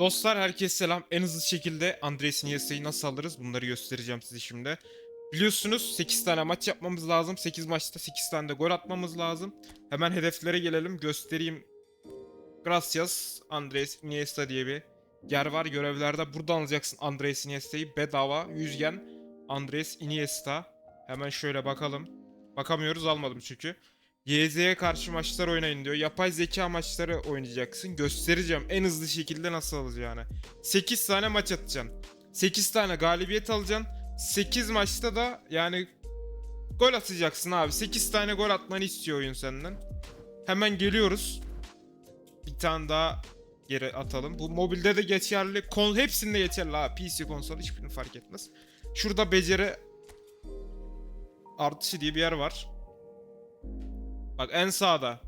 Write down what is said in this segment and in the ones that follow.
Dostlar herkese selam. En hızlı şekilde Andres Iniesta'yı nasıl alırız bunları göstereceğim size şimdi. Biliyorsunuz 8 tane maç yapmamız lazım. 8 maçta 8 tane de gol atmamız lazım. Hemen hedeflere gelelim. Göstereyim. Gracias Andres Iniesta diye bir yer var görevlerde. Buradan alacaksın Andres Iniesta'yı bedava 100 yen. Andres Iniesta. Hemen şöyle bakalım. Bakamıyoruz almadım çünkü. YZ'ye karşı maçlar oynayın diyor. Yapay zeka maçları oynayacaksın. Göstereceğim en hızlı şekilde nasıl alacağını. 8 tane maç atacaksın. 8 tane galibiyet alacaksın. 8 maçta da yani gol atacaksın abi. 8 tane gol atmanı istiyor oyun senden. Hemen geliyoruz. Bir tane daha geri atalım. Bu mobilde de geçerli. Kon hepsinde geçerli abi. PC konsol hiçbirini fark etmez. Şurada beceri artışı diye bir yer var. Bak en sağda.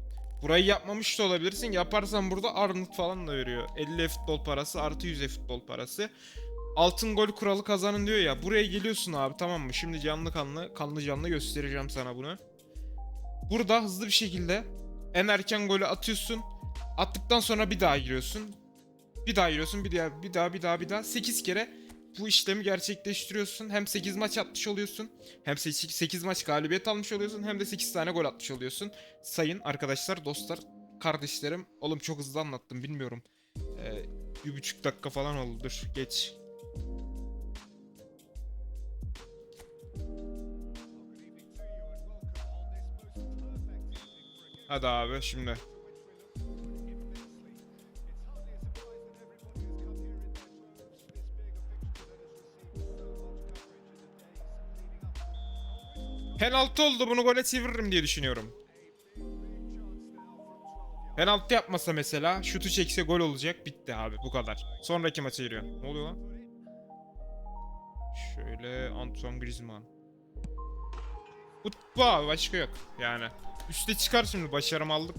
Burayı yapmamış da olabilirsin. Yaparsan burada Arnold falan da veriyor. 50 futbol parası artı 100 futbol parası. Altın gol kuralı kazanın diyor ya. Buraya geliyorsun abi tamam mı? Şimdi canlı kanlı, kanlı canlı göstereceğim sana bunu. Burada hızlı bir şekilde en erken golü atıyorsun. Attıktan sonra bir daha giriyorsun. Bir daha giriyorsun, bir daha, bir daha, bir daha, bir daha. 8 kere bu işlemi gerçekleştiriyorsun. Hem 8 maç atmış oluyorsun. Hem 8 maç galibiyet almış oluyorsun. Hem de 8 tane gol atmış oluyorsun. Sayın arkadaşlar, dostlar, kardeşlerim. Oğlum çok hızlı anlattım bilmiyorum. Ee, bir buçuk dakika falan oldu. Dur geç. Hadi abi şimdi. Penaltı oldu bunu gole çeviririm diye düşünüyorum. Penaltı yapmasa mesela şutu çekse gol olacak bitti abi bu kadar. Sonraki maça giriyor. Ne oluyor lan? Şöyle Antoine Griezmann. Abi başka yok yani. Üste çıkar şimdi başarım aldık.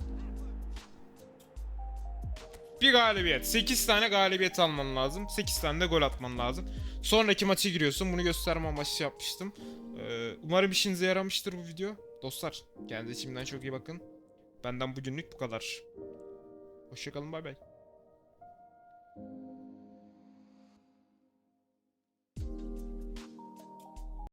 Bir galibiyet. 8 tane galibiyet alman lazım. 8 tane de gol atman lazım. Sonraki maça giriyorsun. Bunu gösterme amaçlı yapmıştım. Ee, umarım işinize yaramıştır bu video. Dostlar kendinize şimdiden çok iyi bakın. Benden bugünlük bu kadar. Hoşçakalın bay bay.